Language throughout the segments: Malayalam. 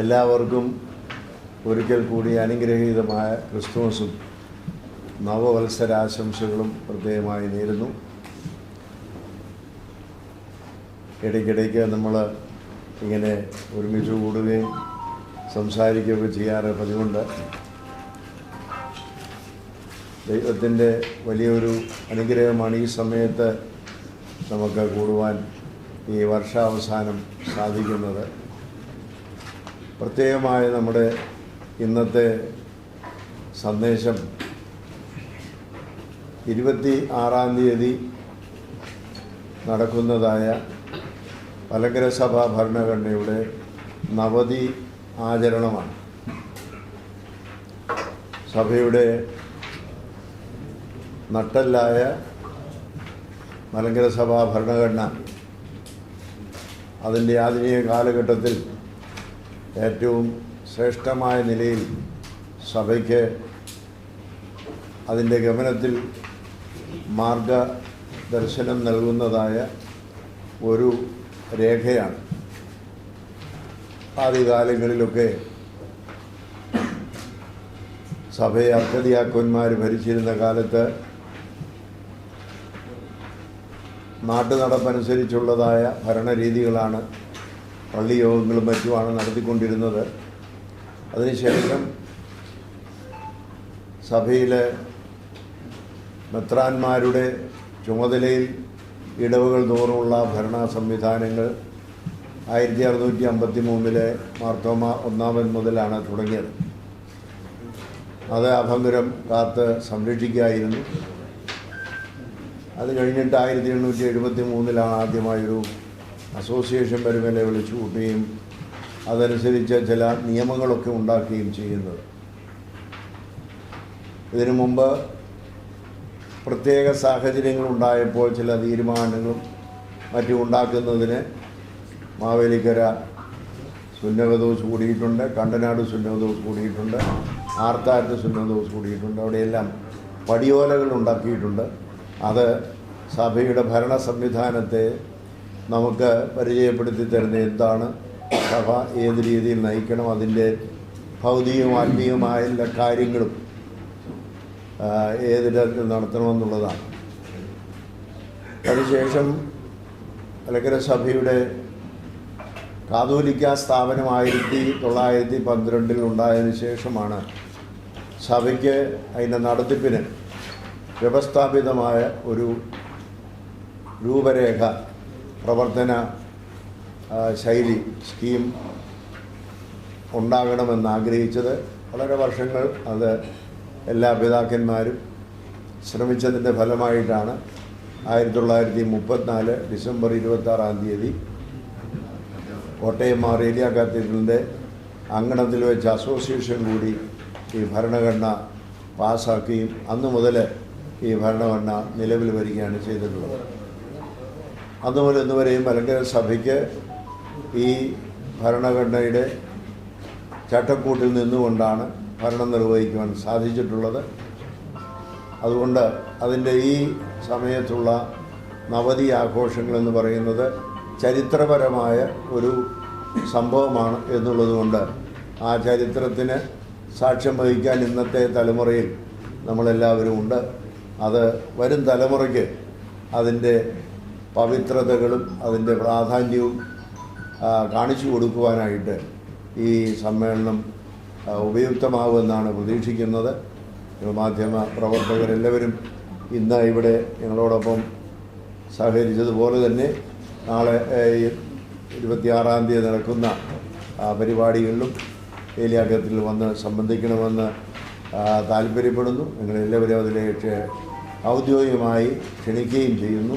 എല്ലാവർക്കും ഒരിക്കൽ കൂടി അനുഗ്രഹീതമായ ക്രിസ്തുമസും നവവത്സരാശംസകളും പ്രത്യേകമായി നേരുന്നു. ഇടയ്ക്കിടയ്ക്ക് നമ്മൾ ഇങ്ങനെ ഒരുമിച്ച് കൂടുകയും സംസാരിക്കുകയൊക്കെ ചെയ്യാറ് പതിവുണ്ട്. ദൈവത്തിന്റെ വലിയൊരു അനുഗ്രഹമാണ് ഈ സമയത്ത് നമുക്ക് കൂടുവാൻ ഈ വർഷാവസാനം സാധിക്കുന്നത്. പ്രത്യേകമായ നമ്മുടെ ഇന്നത്തെ സന്ദേശം. ഇരുപത്തി ആറാം തീയതി നടക്കുന്നതായ മലങ്കര സഭാ ഭരണഘടനയുടെ നവതി ആചരണമാണ്. സഭയുടെ നട്ടല്ലായ മലങ്കര സഭാ ഭരണഘടന അതിന്റെ ആധുനിക കാലഘട്ടത്തിൽ ഏറ്റവും ശ്രേഷ്ഠമായ നിലയിൽ സഭയ്ക്ക് അതിന്റെ ഗമനത്തിൽ മാർഗദർശനം നൽകുന്നതായ ഒരു രേഖയാണ്. ആദ്യകാലങ്ങളിലൊക്കെ സഭയെ അർക്കതിയാക്കന്മാർ ഭരിച്ചിരുന്ന കാലത്ത് നാട്ടുനടപ്പനുസരിച്ചുള്ളതായ ഭരണരീതികളാണ് പള്ളിയോഗങ്ങളും മറ്റുമാണ് നടത്തിക്കൊണ്ടിരുന്നത്. അതിനുശേഷം സഭയിലെ മെത്രാന്മാരുടെ ചുമതലയിൽ ഇടവുകൾ തോറുമുള്ള ഭരണ സംവിധാനങ്ങൾ ആയിരത്തി അറുന്നൂറ്റി അമ്പത്തി മൂന്നിലെ മാർത്തോമ ഒന്നാമൻ മുതലാണ് തുടങ്ങിയത്. അത് അഭംഗുരം കാത്ത് സംരക്ഷിക്കുകയായിരുന്നു അത് കഴിഞ്ഞിട്ട് ആയിരത്തി എണ്ണൂറ്റി എഴുപത്തി മൂന്നിലാണ് ആദ്യമായൊരു അസോസിയേഷൻ പരിമേലെ വിളിച്ചു കൂട്ടുകയും അതനുസരിച്ച് ചില നിയമങ്ങളൊക്കെ ഉണ്ടാക്കുകയും ചെയ്യുന്നത്. ഇതിനു മുമ്പ് പ്രത്യേക സാഹചര്യങ്ങൾ ഉണ്ടായപ്പോൾ ചില തീരുമാനങ്ങളും മറ്റും ഉണ്ടാക്കുന്നതിന് മാവേലിക്കര സുന്നകദോസ് കൂടിയിട്ടുണ്ട് കണ്ടനാട് സുന്നകദോസ് കൂടിയിട്ടുണ്ട് ആർത്താറ്റ് സുന്നകദോസ് കൂടിയിട്ടുണ്ട് അവിടെയെല്ലാം പടിയോലകൾ ഉണ്ടാക്കിയിട്ടുണ്ട്. അത് സഭയുടെ ഭരണ സംവിധാനത്തെ നമുക്ക് പരിചയപ്പെടുത്തി തരുന്ന എന്താണ് സഭ ഏത് രീതിയിൽ നയിക്കണം അതിന്റെ ഭൗതികവും ആത്മീയവുമായ എല്ലാ കാര്യങ്ങളും ഏത് തരത്തിൽ നടത്തണമെന്നുള്ളതാണ്. അതിനുശേഷം മലക്കര സഭയുടെ കാതോലിക്ക സ്ഥാപനം ആയിരത്തി തൊള്ളായിരത്തി പന്ത്രണ്ടിൽ ഉണ്ടായതിനു ശേഷമാണ് സഭയ്ക്ക് അതിന്റെ നടത്തിപ്പിന് വ്യവസ്ഥാപിതമായ ഒരു രൂപരേഖ പ്രവർത്തന ശൈലി സ്കീം ഉണ്ടാകണമെന്ന് ആഗ്രഹിച്ചത്. വളരെ വർഷങ്ങൾ അത് എല്ലാ പിതാക്കന്മാരും ശ്രമിച്ചതിന്റെ ഫലമായിട്ടാണ് ആയിരത്തി തൊള്ളായിരത്തി മുപ്പത്തിനാല് ഡിസംബർ ഇരുപത്താറാം തീയതി കോട്ടയം മാറേലിയ കാത്തീഡ്രലിന്റെ അങ്കണത്തിൽ വെച്ച് അസോസിയേഷൻ കൂടി ഈ ഭരണഘടന പാസ്സാക്കുകയും അന്നു മുതൽ ഈ ഭരണഘടന നിലവിൽ വരികയാണ് ചെയ്തിട്ടുള്ളത്. അന്ന് മുതൽ ഇന്ന് വരെയും മലങ്കര സഭയ്ക്ക് ഈ ഭരണഘടനയുടെ ചട്ടക്കൂട്ടിൽ നിന്നുകൊണ്ടാണ് ഭരണം നിർവഹിക്കുവാൻ സാധിച്ചിട്ടുള്ളത്. അതുകൊണ്ട് അതിന്റെ ഈ സമയത്തുള്ള നവതി ആഘോഷങ്ങളെന്ന് പറയുന്നത് ചരിത്രപരമായ ഒരു സംഭവമാണ് എന്നുള്ളതുകൊണ്ട് ആ ചരിത്രത്തിന് സാക്ഷ്യം വഹിക്കാൻ ഇന്നത്തെ തലമുറയിൽ നമ്മളെല്ലാവരും ഉണ്ട്. അത് വരും തലമുറയ്ക്ക് അതിന്റെ പവിത്രതകളും അതിന്റെ പ്രാധാന്യവും കാണിച്ചു കൊടുക്കുവാനായിട്ട് ഈ സമ്മേളനം ഉപയുക്തമാകുമെന്നാണ് പ്രതീക്ഷിക്കുന്നത്. മാധ്യമ പ്രവർത്തകരെല്ലാവരും ഇന്ന് ഇവിടെ ഞങ്ങളോടൊപ്പം സഹകരിച്ചതുപോലെ തന്നെ നാളെ ഇരുപത്തിയാറാം തീയതി നടക്കുന്ന പരിപാടികളിലും ഏലിയാക്കത്തിൽ വന്ന് സംബന്ധിക്കണമെന്ന് താല്പര്യപ്പെടുന്നു. നിങ്ങളെല്ലാവരും അതിലേക്ക് ഔദ്യോഗികമായി ക്ഷണിക്കുകയും ചെയ്യുന്നു.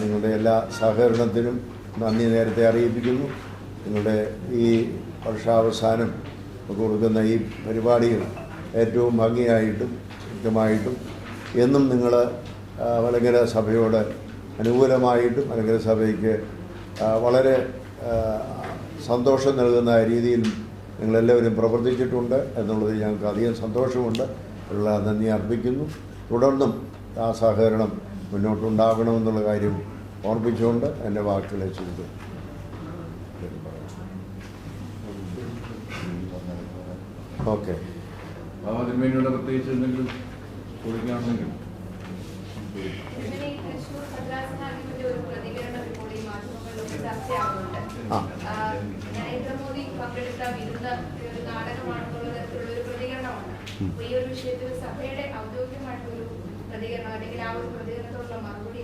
നിങ്ങളുടെ എല്ലാ സഹകരണത്തിനും നന്ദി നേരത്തെ അറിയിപ്പിക്കുന്നു. നിങ്ങളുടെ ഈ വർഷാവസാനം കൊടുക്കുന്ന ഈ പരിപാടികൾ ഏറ്റവും ഭംഗിയായിട്ടും കൃത്യമായിട്ടും എന്നും നിങ്ങൾ മലങ്കര സഭയോട് അനുകൂലമായിട്ടും മലങ്കര സഭയ്ക്ക് വളരെ സന്തോഷം നൽകുന്ന രീതിയിൽ നിങ്ങളെല്ലാവരും പ്രവർത്തിച്ചിട്ടുണ്ട് എന്നുള്ളത് ഞങ്ങൾക്ക് അധികം സന്തോഷമുണ്ട്. ഉള്ള നന്ദി അർപ്പിക്കുന്നു. തുടർന്നും ആ സഹകരണം മുന്നോട്ടുണ്ടാകണമെന്നുള്ള കാര്യം ഓർമ്മിച്ചുകൊണ്ട് എന്റെ വാക്കുകളെ ചെയ്തു ഓക്കെ. പ്രത്യേകിച്ച് എന്തെങ്കിലും ചോദിക്കുകയാണെങ്കിൽ നരേന്ദ്രമോദി പങ്കെടുത്ത നാടകമാണെന്നുള്ള തരത്തിലുള്ള ഒരു. ഈ ഒരു വിഷയത്തിൽ സഭയുടെ ഔദ്യോഗികമായിട്ടൊരു മറുപടി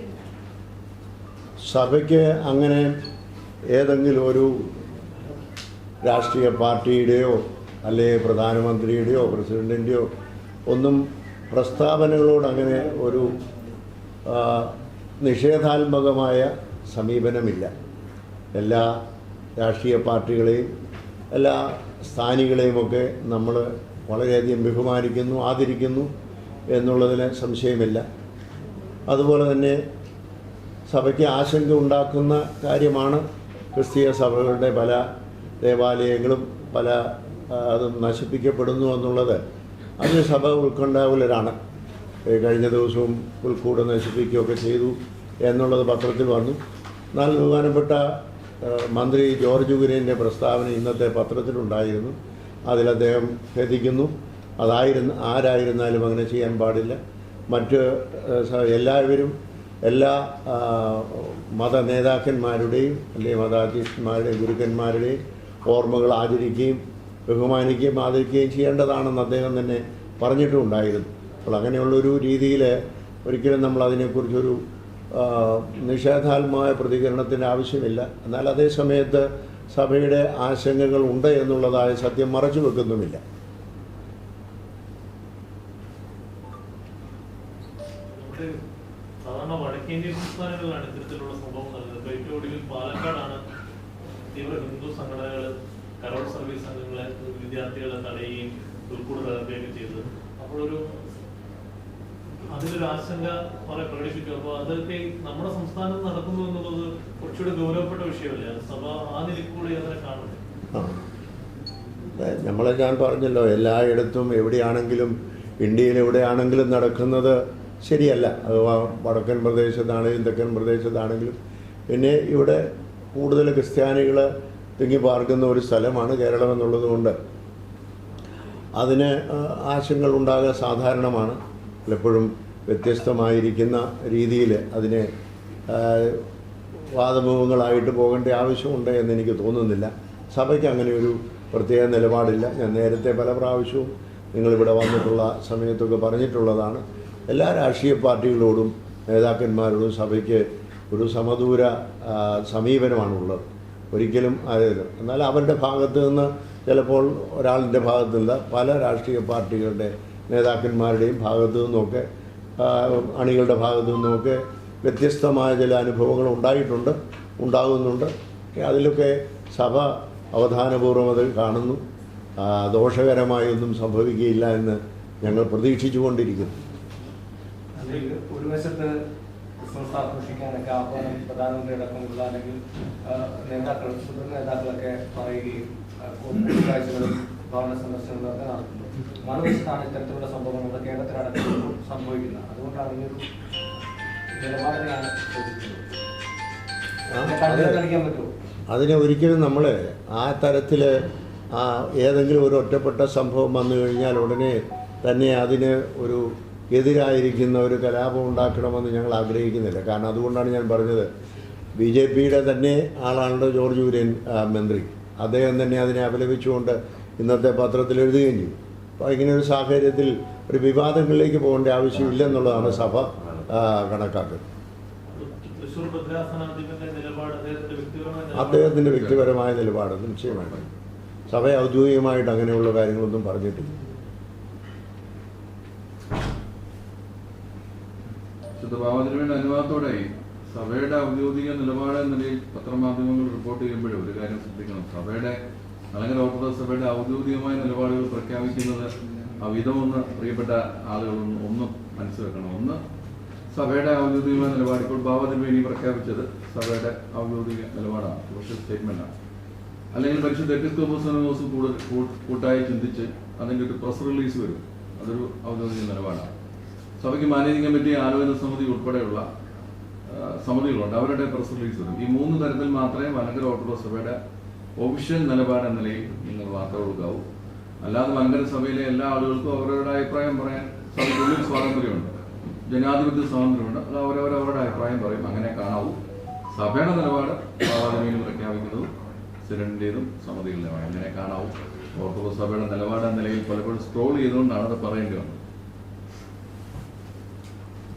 സഭയ്ക്ക് അങ്ങനെ ഏതെങ്കിലും ഒരു രാഷ്ട്രീയ പാർട്ടിയുടെയോ അല്ലെങ്കിൽ പ്രധാനമന്ത്രിയുടെയോ പ്രസിഡന്റിന്റെയോ ഒന്നും പ്രസ്താവനകളോട് അങ്ങനെ ഒരു നിഷേധാത്മകമായ സമീപനമില്ല. എല്ലാ രാഷ്ട്രീയ പാർട്ടികളെയും എല്ലാ സ്ഥാനികളെയുമൊക്കെ നമ്മൾ വളരെയധികം ബഹുമാനിക്കുന്നു ആദരിക്കുന്നു. എന്നുള്ളതിന് സംശയമില്ല. അതുപോലെ തന്നെ സഭയ്ക്ക് ആശങ്ക ഉണ്ടാക്കുന്ന കാര്യമാണ് ക്രിസ്തീയ സഭകളുടെ പല ദേവാലയങ്ങളും പല അത് അതും നശിപ്പിക്കപ്പെടുന്നു എന്നുള്ളത്. അതിന് സഭ ഉൾക്കൊണ്ടാവുലരാണ് കഴിഞ്ഞ ദിവസവും പുൽക്കൂട് നശിപ്പിക്കുകയൊക്കെ ചെയ്തു എന്നുള്ളത് പത്രത്തിൽ വന്നു. എന്നാൽ ബഹുമാനപ്പെട്ട മന്ത്രി ജോർജ് കുര്യന്റെ പ്രസ്താവന ഇന്നത്തെ പത്രത്തിലുണ്ടായിരുന്നു. അതിൽ അദ്ദേഹം ഖേദിക്കുന്നു. അതായിരുന്നു ആരായിരുന്നാലും അങ്ങനെ ചെയ്യാൻ പാടില്ല. മറ്റ് എല്ലാവരും എല്ലാ മത നേതാക്കന്മാരുടെയും അല്ലെങ്കിൽ മതാധ്യക്ഷന്മാരുടെയും ഗുരുക്കന്മാരുടെയും ഓർമ്മകൾ ആചരിക്കുകയും ബഹുമാനിക്കുകയും ആദരിക്കുകയും ചെയ്യേണ്ടതാണെന്ന് അദ്ദേഹം തന്നെ പറഞ്ഞിട്ടുണ്ടായിരുന്നു. അപ്പോൾ അങ്ങനെയുള്ളൊരു രീതിയിൽ ഒരിക്കലും നമ്മൾ അതിനെക്കുറിച്ചൊരു നിഷേധാത്മകമായ പ്രതികരണത്തിന്റെ ആവശ്യമില്ല. എന്നാൽ അതേ സമയത്ത് സഭയുടെ ആശങ്കകൾ ഉണ്ട് എന്നുള്ളതായ സത്യം മറച്ചു വെക്കുന്നുമില്ല. ഒടുവിൽ പാലക്കാടാണ് തീവ്ര ഹിന്ദു സംഘടനകൾ കരോൾ സർവീസ് സംഘങ്ങളെ വിദ്യാർത്ഥികളെ തടയുകയും ഉൾക്കൂട് തകർക്കുകയൊക്കെ ചെയ്തത്. അപ്പോഴൊരു അതിലൊരു ആശങ്ക കുറെ പ്രകടിപ്പിക്കും. അപ്പോൾ അതൊക്കെ നമ്മുടെ സംസ്ഥാനം നടക്കുന്നു എന്നുള്ളത് കുറച്ചുകൂടെ ഗൗരവപ്പെട്ട വിഷയമല്ലേ? സഭ ആ നിലയ്ക്ക് കൂടി അതിനെ കാണുന്നത് നമ്മളെ ഞാൻ പറഞ്ഞല്ലോ എല്ലായിടത്തും എവിടെയാണെങ്കിലും ഇന്ത്യയിൽ എവിടെയാണെങ്കിലും നടക്കുന്നത് ശരിയല്ല. അത് വടക്കൻ പ്രദേശത്താണെങ്കിലും തെക്കൻ പ്രദേശത്താണെങ്കിലും പിന്നെ ഇവിടെ കൂടുതൽ ക്രിസ്ത്യാനികൾ തിങ്ങി പാർക്കുന്ന ഒരു സ്ഥലമാണ് കേരളം എന്നുള്ളതുകൊണ്ട് അതിന് ആ, ആശങ്കകൾ ഉണ്ടാകുക സാധാരണമാണ്. പലപ്പോഴും വ്യത്യസ്തമായിരിക്കുന്ന രീതിയിൽ അതിനെ വാദമുഖങ്ങളായിട്ട് പോകേണ്ട ആവശ്യമുണ്ട് എന്ന് എനിക്ക് തോന്നുന്നില്ല. സഭയ്ക്ക് അങ്ങനെ ഒരു പ്രത്യേക നിലപാടില്ല. ഞാൻ നേരത്തെ പല പ്രാവശ്യവും നിങ്ങളിവിടെ വന്നിട്ടുള്ള സമയത്തൊക്കെ പറഞ്ഞിട്ടുള്ളതാണ്. എല്ലാ രാഷ്ട്രീയ പാർട്ടികളോടും നേതാക്കന്മാരോടും സഭയ്ക്ക് ഒരു സമദൂര സമീപനമാണുള്ളത്. ഒരിക്കലും അതായത് എന്നാൽ അവരുടെ ഭാഗത്ത് നിന്ന് ചിലപ്പോൾ ഒരാളിന്റെ ഭാഗത്തു നിന്ന് പല രാഷ്ട്രീയ പാർട്ടികളുടെ നേതാക്കന്മാരുടെയും ഭാഗത്തു നിന്നൊക്കെ അണികളുടെ ഭാഗത്തു നിന്നൊക്കെ വ്യത്യസ്തമായ ചില അനുഭവങ്ങൾ ഉണ്ടായിട്ടുണ്ട് ഉണ്ടാകുന്നുണ്ട്. അതിലൊക്കെ സഭ അവധാനപൂർവം അത് കാണുന്നു. ദോഷകരമായൊന്നും സംഭവിക്കുകയില്ല എന്ന് ഞങ്ങൾ പ്രതീക്ഷിച്ചുകൊണ്ടിരിക്കുന്നു. ഒരു വശത്ത് ക്രിസ്മസ് ആഘോഷിക്കാനൊക്കെ ആഹ്വാനം പ്രധാനമന്ത്രി അടക്കമുള്ള അല്ലെങ്കിൽ നേതാക്കൾ സുദൃഢ നേതാക്കളൊക്കെ പറയുകയും കൂടിക്കാഴ്ചകളും ഭവന സന്ദർശനങ്ങളൊക്കെ നടത്തുന്നു. മറുവശത്താണ് ഇത്തരത്തിലുള്ള സംഭവങ്ങൾ നമ്മുടെ കേരളത്തിലടക്കം സംഭവിക്കുന്നത്. അതുകൊണ്ടാണ് ഈ ഒരു നിലപാടിനെയാണ് ചോദിക്കുന്നത് അതിനെ ഒരിക്കലും നമ്മൾ ആ തരത്തിൽ ആ ഏതെങ്കിലും ഒരു ഒറ്റപ്പെട്ട സംഭവം വന്നു കഴിഞ്ഞാൽ ഉടനെ തന്നെ അതിന് ഒരു എതിരായിരിക്കുന്ന ഒരു കലാപം ഉണ്ടാക്കണമെന്ന് ഞങ്ങൾ ആഗ്രഹിക്കുന്നില്ല. കാരണം അതുകൊണ്ടാണ് ഞാൻ പറഞ്ഞത്. ബി ജെ പിയുടെ തന്നെ ആളാണല്ലോ ജോർജ് കുര്യൻ മന്ത്രി. അദ്ദേഹം തന്നെ അതിനെ അപലപിച്ചുകൊണ്ട് ഇന്നത്തെ പത്രത്തിൽ എഴുതുകയും ചെയ്തു. അപ്പോൾ ഇങ്ങനെ ഒരു സാഹചര്യത്തിൽ ഒരു വിവാദങ്ങളിലേക്ക് പോകേണ്ട ആവശ്യമില്ലെന്നുള്ളതാണ് സഭ ആ, കണക്കാക്കുന്നത്. അദ്ദേഹത്തിന്റെ വ്യക്തിപരമായ നിലപാട്? നിശ്ചയമാണ് സഭ ഔദ്യോഗികമായിട്ട് അങ്ങനെയുള്ള കാര്യങ്ങളൊന്നും പറഞ്ഞിട്ടില്ല. ശുദ്ധഭാവത്തിന് വേണ്ടി അനുവാദത്തോടെ സഭയുടെ ഔദ്യോഗിക നിലപാട് എന്ന നിലയിൽ പത്രമാധ്യമങ്ങൾ റിപ്പോർട്ട് ചെയ്യുമ്പോഴും ഒരു കാര്യം ശ്രദ്ധിക്കണം. സഭയുടെ അല്ലെങ്കിൽ ഓർത്തഡോക്സ് സഭയുടെ ഔദ്യോഗികമായ നിലപാടുകൾ പ്രഖ്യാപിക്കുന്നത് അവിധമൊന്ന് പ്രിയപ്പെട്ട ആളുകളൊന്നും ഒന്ന് മനസ്സിലാക്കണം ഒന്ന് സഭയുടെ ഔദ്യോഗികമായ നിലപാട്. ഇപ്പോൾ ഭാവതിരുമേനി പ്രഖ്യാപിച്ചത് സഭയുടെ ഔദ്യോഗിക നിലപാടാണ്. ഒഫീഷ്യൽ സ്റ്റേറ്റ്മെന്റാണ് അല്ലെങ്കിൽ പരിശുദ്ധ എപ്പിസ്കോപ്പോസ് കൂടുതൽ കൂ- കൂട്ടായി ചിന്തിച്ച് അതിന്റെ ഒരു പ്രസ് റിലീസ് വരും. അതൊരു ഔദ്യോഗിക നിലപാടാണ്. സഭയ്ക്ക് മാനേജിംഗ് കമ്മിറ്റി ആലോചന സമിതി ഉൾപ്പെടെയുള്ള സമിതികളുണ്ട്. അവരുടെ പ്രസ് റിലീസ് ഈ മൂന്ന് തരത്തിൽ മാത്രമേ മലങ്കര ഓർത്തഡോക്സ് സഭയുടെ ഒഫീഷ്യൽ നിലപാട് എന്ന നിലയിൽ നിങ്ങൾ വാർത്ത കൊടുക്കാവൂ അല്ലാതെ മലങ്കര സഭയിലെ എല്ലാ ആളുകൾക്കും അവരവരുടെ അഭിപ്രായം പറയാൻ സഭയ്ക്കുള്ളിൽ സ്വാതന്ത്ര്യമുണ്ട്. ജനാധിപത്യ സ്വാതന്ത്ര്യമുണ്ട്. അത് അവരവരവരുടെ അഭിപ്രായം പറയും. അങ്ങനെ കാണാവൂ. സഭയുടെ നിലപാട് ഭാവാതിരിയിൽ പ്രഖ്യാപിക്കുന്നതും സിനഡിന്റെതും സമിതികളുടെയുമാണ്. അങ്ങനെ കാണാവൂ. ഓർത്തഡോക്സ് സഭയുടെ നിലപാട് എന്ന നിലയിൽ പലപ്പോഴും സ്ക്രോൾ ചെയ്തുകൊണ്ടാണ് അത് പറയേണ്ടി വന്നത്.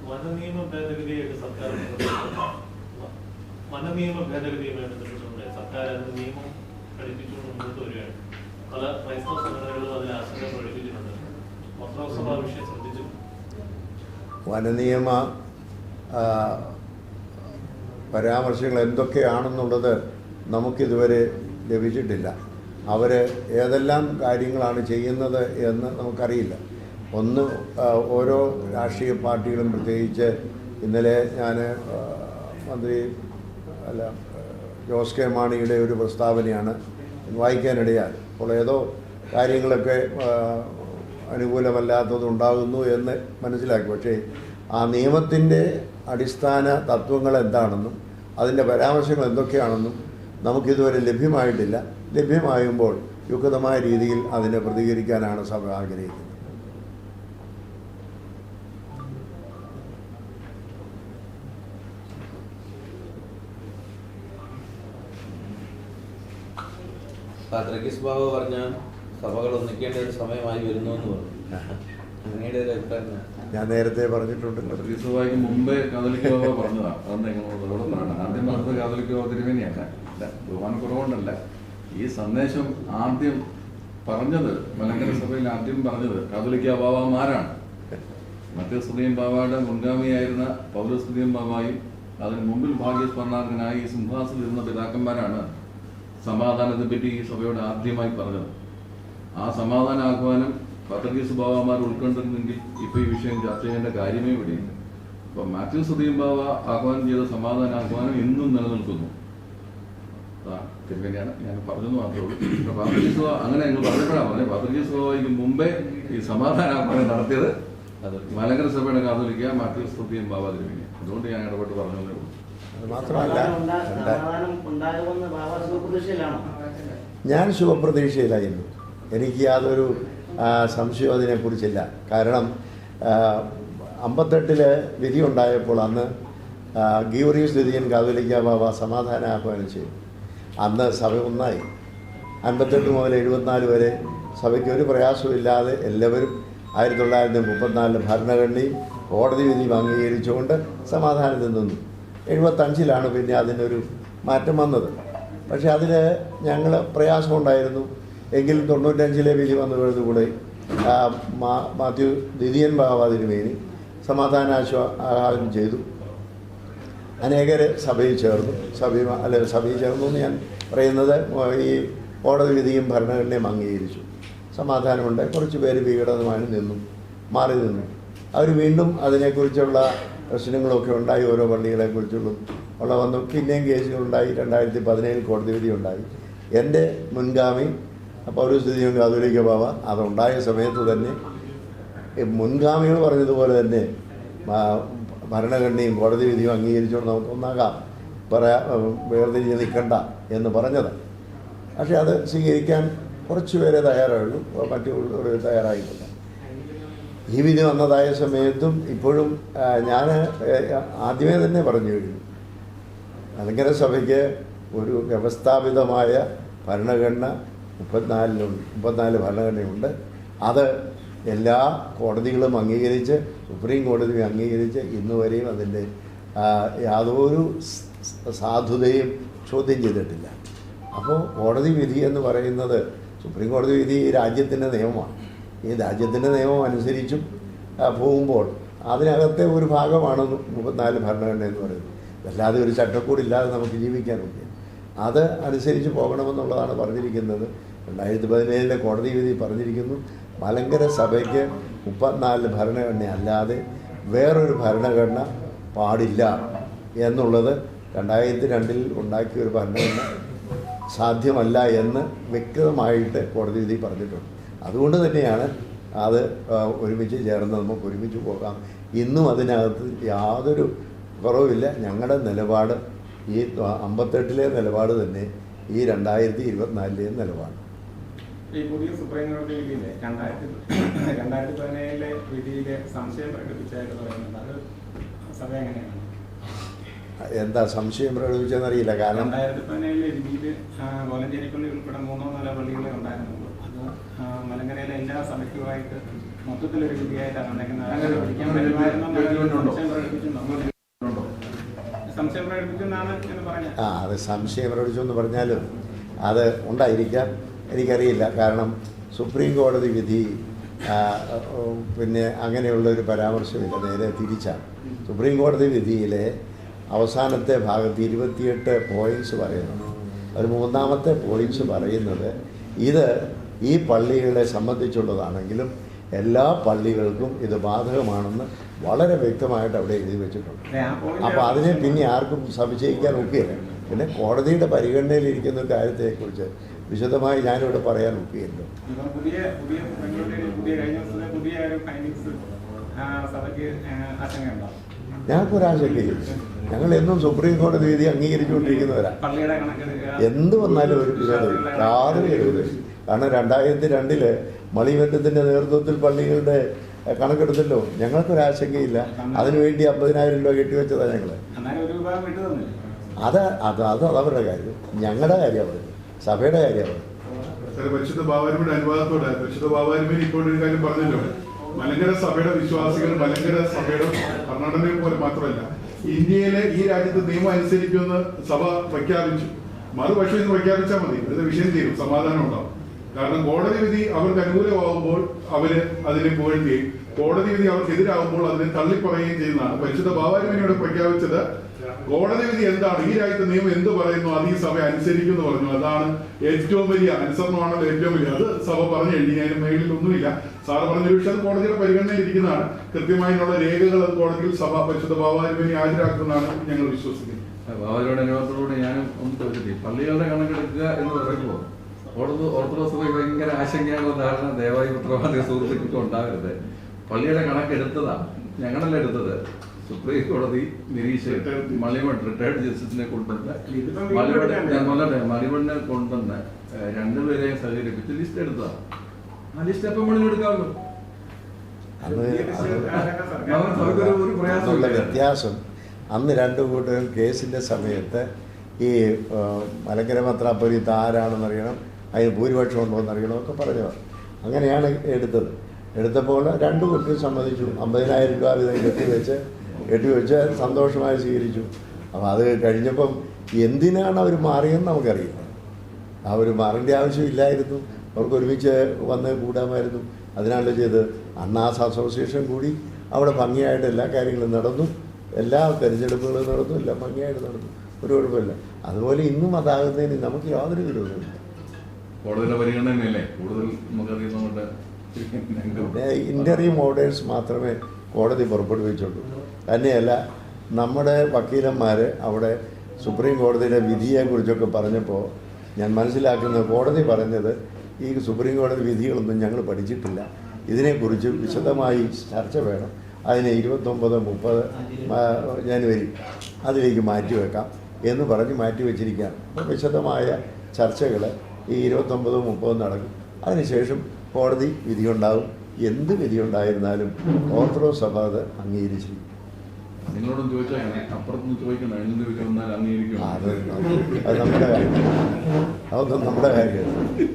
വനനിയമ ഭേദഗതിയായിട്ട് സർക്കാർ വനനിയമ ഭേദഗതിയുമായി ബന്ധപ്പെട്ടുകൊണ്ട് സർക്കാർ നിയമം പഠിപ്പിച്ചുകൊണ്ട് മുന്നോട്ട് വരികയാണ്. പല ക്രൈസ്തവ സംഘടനകളും അതിൽ ആശങ്ക പ്രകടിപ്പിച്ചിട്ടുണ്ട് ആ വിഷയം ശ്രദ്ധിച്ചു. വനനിയമ പരാമർശങ്ങൾ എന്തൊക്കെയാണെന്നുള്ളത് നമുക്കിതുവരെ ലഭിച്ചിട്ടില്ല. അവർ ഏതെല്ലാം കാര്യങ്ങളാണ് ചെയ്യുന്നത് എന്ന് നമുക്കറിയില്ല. ഒന്ന് ഓരോ രാഷ്ട്രീയ പാർട്ടികളും പ്രത്യേകിച്ച് ഇന്നലെ ഞാൻ മന്ത്രി അല്ല ജോസ് കെ മാണിയുടെ ഒരു പ്രസ്താവനയാണ് വായിക്കാനിടയാൽ അപ്പോൾ ഏതോ കാര്യങ്ങളൊക്കെ അനുകൂലമല്ലാത്തതുണ്ടാകുന്നു എന്ന് മനസ്സിലാക്കി. പക്ഷേ ആ നിയമത്തിന്റെ അടിസ്ഥാന തത്വങ്ങൾ എന്താണെന്നും അതിന്റെ പരാമർശങ്ങൾ എന്തൊക്കെയാണെന്നും നമുക്കിതുവരെ ലഭ്യമായിട്ടില്ല. ലഭ്യമാകുമ്പോൾ യുക്തമായ രീതിയിൽ അതിനെ പ്രതികരിക്കാനാണ് സഭ ആഗ്രഹിക്കുന്നത്. പാത്രക്കിസ് ബാബ പറഞ്ഞ സഭകൾ ഒന്നിക്കേണ്ട ഒരു സമയമായി വരുന്നു എന്ന് പറഞ്ഞു. അങ്ങയുടെ ഒരു അഭിപ്രായം? ഞാൻ. നേരത്തെ പറഞ്ഞിട്ടുണ്ട്. ക്രിസ്തുവായിക്ക് മുമ്പേ കാതലിക് ബാബ പറഞ്ഞതാണ് അതെന്ന് ആദ്യം പറഞ്ഞത് കാതലിക് ബാബ തിരുമേനിയല്ല. ബഹുമാനം കുറവുകൊണ്ടല്ല. ഈ സന്ദേശം ആദ്യം പറഞ്ഞത് മലങ്കര സഭയിൽ ആദ്യം പറഞ്ഞത് കാതലിക്ക ബാബാമാരാണ് മധ്യസ്തുതിയും ബാബയുടെ മുൻഗാമിയായിരുന്ന പൗരസ്തുതിയും ബാബായും അതിന് മുമ്പിൽ ഭാഗ്യസ്മരണാർഹനായി ഈ സിംഹാസനത്തിൽ ഇരുന്ന പിതാക്കന്മാരാണ് സമാധാനത്തെ പറ്റി ഈ സഭയോട് ആദ്യമായി പറഞ്ഞത്. ആ സമാധാന ആഹ്വാനം പത്രീസ് ബാബാമാർ ഉൾക്കൊണ്ടിരുന്നെങ്കിൽ ഇപ്പൊ ഈ വിഷയം ചർച്ച ചെയ്യേണ്ട കാര്യമേ ഇവിടെയില്ല. അപ്പൊ മാത്യു സുധീം ബാബ ആഹ്വാനം ചെയ്ത സമാധാന ആഹ്വാനം ഇന്നും നിലനിൽക്കുന്നു തിരുവനെയാണ് ഞാൻ പറഞ്ഞെന്ന് മാത്രമേ ഉള്ളൂ. അങ്ങനെ ഞങ്ങൾ പറഞ്ഞപ്പോഴാണ് പറഞ്ഞത്. പത്രകീസ് ബാബയ്ക്ക് മുമ്പേ ഈ സമാധാന ആഹ്വാനം നടത്തിയത് മലങ്കര സഭയുടെ കാതോലിക്ക മാത്യു സുധീം ബാബ വേണ്ടി അതുകൊണ്ട് ഞാൻ ഇടപെട്ട് പറഞ്ഞതേ ഉള്ളൂ. അത് മാത്രമല്ല ഞാൻ ശുഭപ്രതീക്ഷയിലായിരുന്നു എനിക്ക് യാതൊരു സംശയം അതിനെക്കുറിച്ചില്ല. കാരണം അമ്പത്തെട്ടിൽ വിധി ഉണ്ടായപ്പോൾ അന്ന് ഗീവറീസ് ദ്വിതീയൻ കാതോലിക്ക ബാബ സമാധാന ആഹ്വാനം ചെയ്തു. അന്ന് സഭ ഒന്നായി. അൻപത്തെട്ട് മുതൽ എഴുപത്തിനാല് വരെ സഭയ്ക്ക് ഒരു പ്രയാസമില്ലാതെ എല്ലാവരും ആയിരത്തി തൊള്ളായിരത്തി മുപ്പത്തിനാലിലെ ഭരണഘടനയും കോടതി വിധിയും അംഗീകരിച്ചുകൊണ്ട് സമാധാനത്തിൽ നിന്നു. എഴുപത്തഞ്ചിലാണ് പിന്നെ അതിനൊരു മാറ്റം വന്നത്. പക്ഷേ അതിൽ ഞങ്ങൾ പ്രയാസമുണ്ടായിരുന്നു എങ്കിലും തൊണ്ണൂറ്റഞ്ചിലെ വിധി വന്നതോടുകൂടെ മാത്യു ദിദിയൻ ബാബാതിരുമേനി സമാധാനാശ്വാ ആഹ്വാനം ചെയ്തു. അനേകർ സഭയിൽ ചേർന്നു. സഭയിൽ അല്ലെ സഭയിൽ ചേർന്നു എന്ന് ഞാൻ പറയുന്നത് ഈ കോടതി വിധിയും ഭരണഘടനയും അംഗീകരിച്ചു. സമാധാനമുണ്ട് കുറച്ച് പേര് വിഘടനമായി നിന്നു മാറി നിന്നു. അവർ വീണ്ടും അതിനെക്കുറിച്ചുള്ള പ്രശ്നങ്ങളൊക്കെ ഉണ്ടായി ഓരോ പള്ളികളെ കുറിച്ചുള്ളതും ഉള്ള വന്നു പിന്നെയും കേസുകളുണ്ടായി രണ്ടായിരത്തി പതിനേഴിൽ കോടതി വിധി ഉണ്ടായി. എന്റെ മുൻഗാമി പൗരസ്ഥിതിയും കാതോലിക്ക ബാബ അതുണ്ടായ സമയത്ത് തന്നെ മുൻഗാമികൾ പറഞ്ഞതുപോലെ തന്നെ ഭരണഘടനയും കോടതി വിധിയും അംഗീകരിച്ചുകൊണ്ട് നമുക്ക് ഒന്നാകാം. പറയാ വേർതിരിഞ്ഞ് നിൽക്കണ്ട എന്ന് പറഞ്ഞത്. പക്ഷേ അത് സ്വീകരിക്കാൻ കുറച്ച് പേരെ തയ്യാറായുള്ളൂ. മറ്റുള്ളവർ തയ്യാറായിട്ടില്ല. വിധി വന്നതായ സമയത്തും ഇപ്പോഴും ഞാൻ ആദ്യമേ തന്നെ പറഞ്ഞു കഴിഞ്ഞു. അലങ്കര സഭയ്ക്ക് ഒരു വ്യവസ്ഥാപിതമായ ഭരണഘടന മുപ്പത്തിനാലിലുണ്ട് മുപ്പത്തിനാല് ഭരണഘടനയുണ്ട്. അത് എല്ലാ കോടതികളും അംഗീകരിച്ച് സുപ്രീം കോടതിയും അംഗീകരിച്ച് ഇന്ന് വരെയും അതിന്റെ യാതൊരു സാധുതയും ചോദ്യം ചെയ്തിട്ടില്ല. അപ്പോൾ കോടതി വിധി എന്ന് പറയുന്നത് സുപ്രീം കോടതി വിധി രാജ്യത്തിന്റെ നിയമമാണ്. ഈ രാജ്യത്തിന്റെ നിയമം അനുസരിച്ചും പോകുമ്പോൾ അതിനകത്തെ ഒരു ഭാഗമാണ് മുപ്പത്തിനാല് ഭരണഘടന എന്ന് പറയുന്നത്. അല്ലാതെ ഒരു ചട്ടക്കൂടില്ലാതെ നമുക്ക് ജീവിക്കാൻ ജീവിക്കാനുണ്ട് അത് അനുസരിച്ച് പോകണമെന്നുള്ളതാണ് പറഞ്ഞിരിക്കുന്നത്. രണ്ടായിരത്തി പതിനേഴിലെ കോടതി വിധി പറഞ്ഞിരിക്കുന്നു. മലങ്കര സഭയ്ക്ക് മുപ്പത്തിനാല് ഭരണഘടന അല്ലാതെ വേറൊരു ഭരണഘടന പാടില്ല എന്നുള്ളത് രണ്ടായിരത്തി രണ്ടിൽ ഉണ്ടാക്കിയ ഒരു ഭരണഘടന സാധ്യമല്ല എന്ന് വ്യക്തമായിട്ട് കോടതി വിധി പറഞ്ഞിട്ടുണ്ട്. അതുകൊണ്ട് തന്നെയാണ് അത് ഒരുമിച്ച് ചേർന്ന് നമുക്ക് ഒരുമിച്ച് പോകാം. ഇന്നും അതിനകത്ത് യാതൊരു കുറവില്ല ഞങ്ങളുടെ നിലപാട് ഈ അമ്പത്തെട്ടിലെ നിലപാട് തന്നെ ഈ രണ്ടായിരത്തി ഇരുപത്തിനാലിലെ നിലപാട്. ഈ പുതിയ സുപ്രീം കോടതി വിധിയിലെ രണ്ടായിരത്തി രണ്ടായിരത്തി പതിനേഴിലെ വിധിയിലെ സംശയം പ്രകടിപ്പിച്ചായിട്ട് പറയുന്നത് അത് സഭ എങ്ങനെയാണ്? എന്താ സംശയം പ്രകടിപ്പിച്ചെന്നറിയില്ല കാരണം രണ്ടായിരത്തി പതിനേഴിലെ വിധിയിൽ കോലഞ്ചേരിപ്പള്ളി ഉൾപ്പെടെ മൂന്നോ നാലോ പള്ളികളെ ഉണ്ടായിരുന്നുള്ളൂ. മലങ്കരയിലെ എല്ലാ സമയത്തുമായിട്ട് മൊത്തത്തിലൊരു വിധിയായിട്ടാണ് സംശയം പ്രകടിപ്പിച്ചെന്നാണ് എന്ന് പറഞ്ഞത്. ആ അത് സംശയം പ്രകടിപ്പിച്ചു എന്ന് പറഞ്ഞാലും അത് ഉണ്ടായിരിക്കാം. എനിക്കറിയില്ല. കാരണം സുപ്രീം കോടതി വിധി പിന്നെ അങ്ങനെയുള്ള ഒരു പരാമർശമില്ല. നേരെ തിരിച്ചാണ്. സുപ്രീം കോടതി വിധിയിലെ അവസാനത്തെ ഭാഗത്ത് ഇരുപത്തിയെട്ട് പോയിന്റ്സ് പറയുന്നു ഒരു മൂന്നാമത്തെ പോയിന്റ്സ് പറയുന്നത് ഇത് ഈ പള്ളികളെ സംബന്ധിച്ചുള്ളതാണെങ്കിലും എല്ലാ പള്ളികൾക്കും ഇത് ബാധകമാണെന്ന് വളരെ വ്യക്തമായിട്ട് അവിടെ എഴുതി വെച്ചിട്ടുണ്ട്. അപ്പോൾ അതിനെ പിന്നെ ആർക്കും സംശയിക്കാൻ ഒക്കുകയില്ല പിന്നെ കോടതിയുടെ പരിഗണനയിലിരിക്കുന്ന കാര്യത്തെക്കുറിച്ച് വിശദമായി ഞാനിവിടെ പറയാൻ ഒക്കുകയില്ല ഞങ്ങൾക്കൊരാശങ്കയില്ല. ഞങ്ങൾ എന്നും സുപ്രീം കോടതി വിധി അംഗീകരിച്ചുകൊണ്ടിരിക്കുന്നവരാണ് എന്ത് വന്നാലും ഒരു വിരോധം യാതൊരു വിരോധം കാരണം രണ്ടായിരത്തി രണ്ടിൽ മണിവെട്ടത്തിന്റെ നേതൃത്വത്തിൽ പള്ളികളുടെ കണക്കെടുത്തല്ലോ. ഞങ്ങൾക്കൊരാശങ്കയില്ല. അതിനുവേണ്ടി അമ്പതിനായിരം രൂപ കെട്ടിവെച്ചതാണ് ഞങ്ങൾ എന്നാലും ഒരു വിഭാഗം വിട്ടു തന്നില്ല? അത് അത് അത് അതവരുടെ കാര്യം. ഞങ്ങളുടെ കാര്യമാണ് സഭയുടെ കാര്യമാണ് സാർ പരിശുദ്ധ ബാബാരിയുടെ അനുവാദത്തോടെ പരിശുദ്ധ ബാബാരിമേൽ ഇപ്പോൾ ഒരു കാര്യം പറഞ്ഞല്ലോ. മലങ്കര സഭയുടെ വിശ്വാസികൾ മലങ്കര സഭയുടെ ഭരണഘടനയെ പോലെ മാത്രമല്ല ഇന്ത്യയിലെ ഈ രാജ്യത്ത് നിയമം അനുസരിക്കുമെന്ന് സഭ പ്രഖ്യാപിച്ചു. മറുപക്ഷം ഇന്ന് പ്രഖ്യാപിച്ചാൽ മതി. ഇത് വിഷയം തീരും. സമാധാനം ഉണ്ടാവും. കാരണം കോടതി വിധി അവർക്ക് അനുകൂലമാകുമ്പോൾ അവർ അതിനെ പുകഴ്ത്തുകയും കോടതി വിധി അവർക്ക് എതിരാകുമ്പോൾ അതിനെ തള്ളിപ്പറയുകയും ചെയ്യുന്നതാണ്. പരിശുദ്ധ ബാബാരിമേനോട് പ്രഖ്യാപിച്ചത് കോടതി വിധി എന്താണ്? ഈ രാജ്യത്തെ നിയമം എന്ത് പറയുന്നു? അത് ഈ സഭ അനുസരിക്കും എന്ന് പറഞ്ഞു. അതാണ് ഏറ്റവും വലിയ അനുസരണമാണല്ലോ ഏറ്റവും വലിയ അത് സഭ പറഞ്ഞു കഴിഞ്ഞു അതിന് മേളിൽ ഒന്നുമില്ല. സാറ് പറഞ്ഞൊരു പക്ഷെ അത് കോടതിയുടെ പരിഗണനയിൽ ഇരിക്കുന്നതാണ്. കൃത്യമായിട്ടുള്ള രേഖകൾ അത് കോടതിയിൽ സഭ പരിശുദ്ധ ബാബാരിമേനി ഹാജരാക്കുന്നതാണ് ഞങ്ങൾ വിശ്വസിക്കുന്നത്. ബാബാജിയുടെ അനുഭവത്തിലൂടെ ഞാനും ഒന്ന് പള്ളികളുടെ കണക്കെടുക്കുക എന്ന് പറയുമ്പോൾ ഓർത്തഡോക്സ് പോയി ഭയങ്കര ആശങ്കയുള്ള ധാരണ ദയവായി ഉത്തരവാദിക സുഹൃത്തുക്കൾക്ക് ഉണ്ടാവരുത് പള്ളിയുടെ കണക്കെടുത്തതാ ഞങ്ങളല്ല എടുത്തത്. സുപ്രീം കോടതി നിരീക്ഷകർ മളിമൺ റിട്ടയർഡ് ജസ്റ്റിസിനെ കൊണ്ടുവന്ന് മളിമൺ ഞാൻ മളിമണ്ണിനെ കൊണ്ടുവന്ന് രണ്ടുപേരെയും സഹകരിപ്പിച്ച് ലിസ്റ്റ് എടുത്തതാ. ആ ലിസ്റ്റ് എപ്പം മണി എടുക്കാമല്ലോ. വ്യത്യാസം. അന്ന് രണ്ടു കൂട്ടരും കേസിന്റെ സമയത്ത് ഈ മലങ്കര മത്രാപ്പൊലിത്ത് ആരാണെന്നറിയണം. അതിന് ഭൂരിപക്ഷം ഉണ്ടോ എന്നറിയണം ഒക്കെ പറഞ്ഞു അങ്ങനെയാണ് എടുത്തത്. എടുത്തപ്പോൾ രണ്ടു കുട്ടിയും സമ്മതിച്ചു. അമ്പതിനായിരം രൂപ വീതം കെട്ടിവെച്ച് കെട്ടിവെച്ച് സന്തോഷമായി സ്വീകരിച്ചു. അപ്പോൾ അത് കഴിഞ്ഞപ്പം എന്തിനാണ് അവർ മാറിയെന്ന് നമുക്കറിയില്ല. അവർ മാറേണ്ട ആവശ്യമില്ലായിരുന്നു അവർക്ക് ഒരുമിച്ച് വന്ന് കൂടാമായിരുന്നു. അതിനാണല്ലോ ചെയ്ത് അണ്ണാസ് അസോസിയേഷൻ കൂടി അവിടെ ഭംഗിയായിട്ട് എല്ലാ കാര്യങ്ങളും നടന്നു. എല്ലാ തിരഞ്ഞെടുപ്പുകളും നടന്നു. എല്ലാം ഭംഗിയായിട്ട് നടന്നു. ഒരു കുഴപ്പമില്ല. അതുപോലെ ഇന്നും അതാകുന്നതിന് നമുക്ക് യാതൊരു വിരോധമില്ല കോടതിയുടെ പരിഗണനയല്ലേ കൂടുതൽ നമുക്കറിയുന്നതുകൊണ്ട് പിന്നെ ഇന്റർവ്യൂം ഓർഡേഴ്സ് മാത്രമേ കോടതി പുറപ്പെടുവിച്ചുള്ളൂ. തന്നെയല്ല നമ്മുടെ വക്കീലന്മാർ അവിടെ സുപ്രീം കോടതിയുടെ വിധിയെക്കുറിച്ചൊക്കെ പറഞ്ഞപ്പോൾ ഞാൻ മനസ്സിലാക്കുന്നത് കോടതി പറഞ്ഞത് ഈ സുപ്രീം കോടതി വിധികളൊന്നും ഞങ്ങൾ പഠിച്ചിട്ടില്ല. ഇതിനെക്കുറിച്ച് വിശദമായി ചർച്ച വേണം. അതിനെ ഇരുപത്തൊമ്പത് മുപ്പത് ജനുവരി അതിലേക്ക് മാറ്റിവെക്കാം എന്ന് പറഞ്ഞ് മാറ്റിവെച്ചിരിക്കുകയാണ്. വിശദമായ ചർച്ചകൾ ഈ ഇരുപത്തൊമ്പതും മുപ്പതും നടക്കും. അതിനുശേഷം കോടതി വിധിയുണ്ടാകും എന്ത് വിധിയുണ്ടായിരുന്നാലും ഓർത്തഡോക്സ് സഭ അത് അംഗീകരിച്ചിരിക്കും. നിങ്ങളോടും ചോദിച്ചാൽ അങ്ങനെ അപ്പുറത്തുനിന്ന് ചോദിക്കണം എന്ത് വിധി അംഗീകരിക്കും. അത് അത് നമ്മുടെ കാര്യം. അതൊന്നും നമ്മുടെ കാര്യമാണ്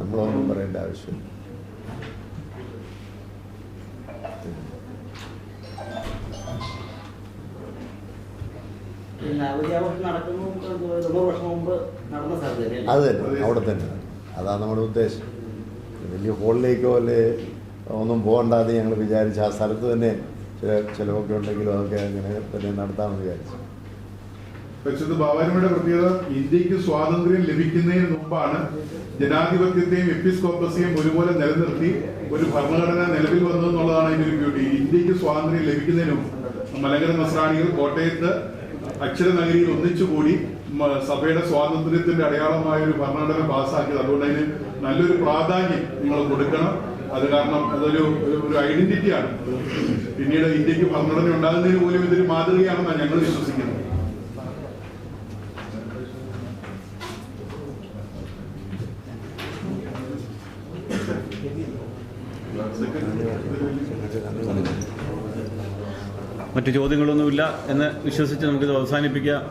നമ്മളൊന്നും പറയേണ്ട ആവശ്യമില്ല. അത് തന്നെ അവിടെ തന്നെ. അതാണ് നമ്മുടെ ഉദ്ദേശം. വലിയ ഹോളിലേക്കോ അല്ലെ ഒന്നും പോകണ്ടാതെ ഞങ്ങൾ വിചാരിച്ച ആ സ്ഥലത്ത് തന്നെ ചില ചിലവൊക്കെ ഉണ്ടെങ്കിലും അതൊക്കെ അങ്ങനെ തന്നെ നടത്താമെന്ന് വിചാരിച്ചു. പക്ഷേ ബാബാരിമയുടെ പ്രത്യേകത ഇന്ത്യയ്ക്ക് സ്വാതന്ത്ര്യം ലഭിക്കുന്നതിന് മുമ്പാണ് ജനാധിപത്യത്തെയും എപ്പിസ്കോപ്പസിയും ഒരുപോലെ നിലനിർത്തി ഒരു ഭരണഘടന നിലവിൽ വന്നു എന്നുള്ളതാണ് അതിന്റെ ഒരു ബ്യൂട്ടി ഇന്ത്യയ്ക്ക് സ്വാതന്ത്ര്യം ലഭിക്കുന്നതിനും മലങ്കര നസ്രാണികൾ കോട്ടയത്ത് അക്ഷരനഗരിയിൽ ഒന്നിച്ചുകൂടി കൂടി സഭയുടെ സ്വാതന്ത്ര്യത്തിന്റെ അടയാളമായ ഒരു ഭരണഘടന പാസ്സാക്കിയത് അതുകൊണ്ട് അതിന് നല്ലൊരു പ്രാധാന്യം നിങ്ങൾ കൊടുക്കണം. അത് കാരണം അതൊരു ഒരു ഐഡന്റിറ്റിയാണ്. പിന്നീട് ഇന്ത്യയ്ക്ക് ഭരണഘടന ഉണ്ടാകുന്നതിന് പോലും ഇതൊരു മാതൃകയാണെന്നാണ് ഞങ്ങൾ വിശ്വസിക്കുന്നത്. മറ്റു ചോദ്യങ്ങളൊന്നുമില്ല എന്ന് വിശ്വസിച്ച് നമുക്കിത് അവസാനിപ്പിക്കാം.